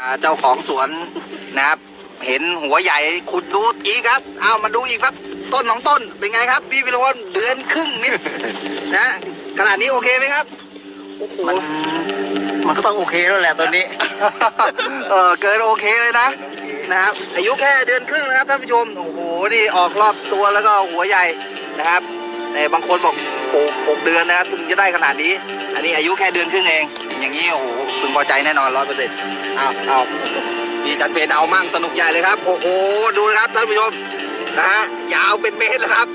อ่าเจ้าของสวนนะครับ เห็นหัวใหญ่ขุดดูอีกครับ เอามาดูอีกครับ ต้นสองต้นเป็นไงครับ พี่พิรพลเดือนครึ่งนิดนะขนาดนี้โอเคไหมครับโอ้โหมันมันก็ต้องโอเคแล้วแหละตอนนี้ เออเกินโอเคเลยนะนะครับอายุแค่เดือนครึ่งนะครับท่านผู้ชมโอ้โหนี่ออกรอบตัวแล้วก็หัวใหญ่นะครับแต่บางคนบอกปลูกหกเดือนนะครับถึงจะได้ขนาดนี้ อันนี้อายุแค่เดือนครึ่งเอง อย่างนี้โอ้โหพึงพอใจแน่นอนร้อยเปอร์เซ็นต์เอาเอาพี่จันเพนเอามั่งสนุกใหญ่เลยครับ โอ้โหดูนะครับท่านผู้ชมนะฮะยาวเป็นเมตรแล้วครับ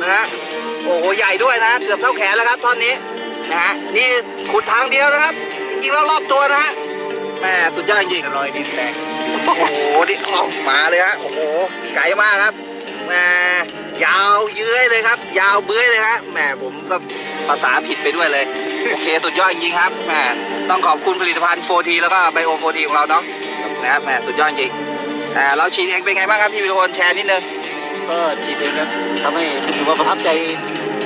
นะฮะโอ้โหใหญ่ด้วยนะเกือบเท่าแขนแล้วครับท่อนนี้นะฮะนี่ขุดทางเดียวนะครับ จริงๆแล้วรอบตัวนะฮะแหมสุดยอดจริงรอยดินแตกโอ้โหดิออกมาเลยฮะโอ้โหไกลมากครับแหมยาวเยื้อยเลยครับ ยาวเบื้อยเลยฮะแหมผมก็ภาษาผิดไปด้วยเลย โอเคสุดยอดจริงๆครับแหมต้องขอบคุณผลิตภัณฑ์โฟทีแล้วก็ไบโอโฟทีของเราเนาะนะครับแหมสุดยอดจริงแต่เราฉีดเองเป็นไงบ้างครับพี่วิโรจน์แชร์นิดนึงก็ฉีดเองครับทำให้รู้สึกว่าประทับใจ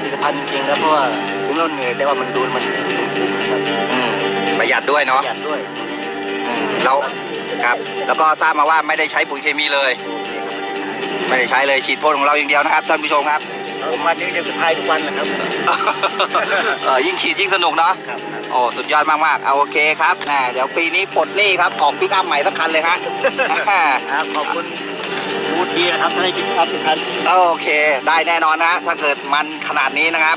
ผลิตภัณฑ์จริงๆนะเพราะว่าถึงเราเหนื่อยแต่ว่ามันดูมันมันคุ้มครับอืมประหยัดด้วยปเนาะระหยัดด้วยอืมเราครับแล้วก็ทราบมาว่าไม่ได้ใช้ปุ๋ยเคมีเลย ไม่ได้ใช้เลยฉีดพ่นของเราอย่างเดียวนะครับท่านผู้ชมครับ ผมมานี่จะสะพายทุกวันนะครับ เออยิ่งฉีดยิ่งสนุกเนาะครับ โอ้สุดยอดมากๆเอาโอเคครับนะเดี๋ยวปีนี้ปลดหนี้ครับออกปิกอัพใหม่สักคันเลยฮะครับขอบคุณฟูทีนะครับให้กิจกรรมสำคัญ โอเค ได้แน่นอนนะถ้าเกิดมันขนาดนี้นะครับ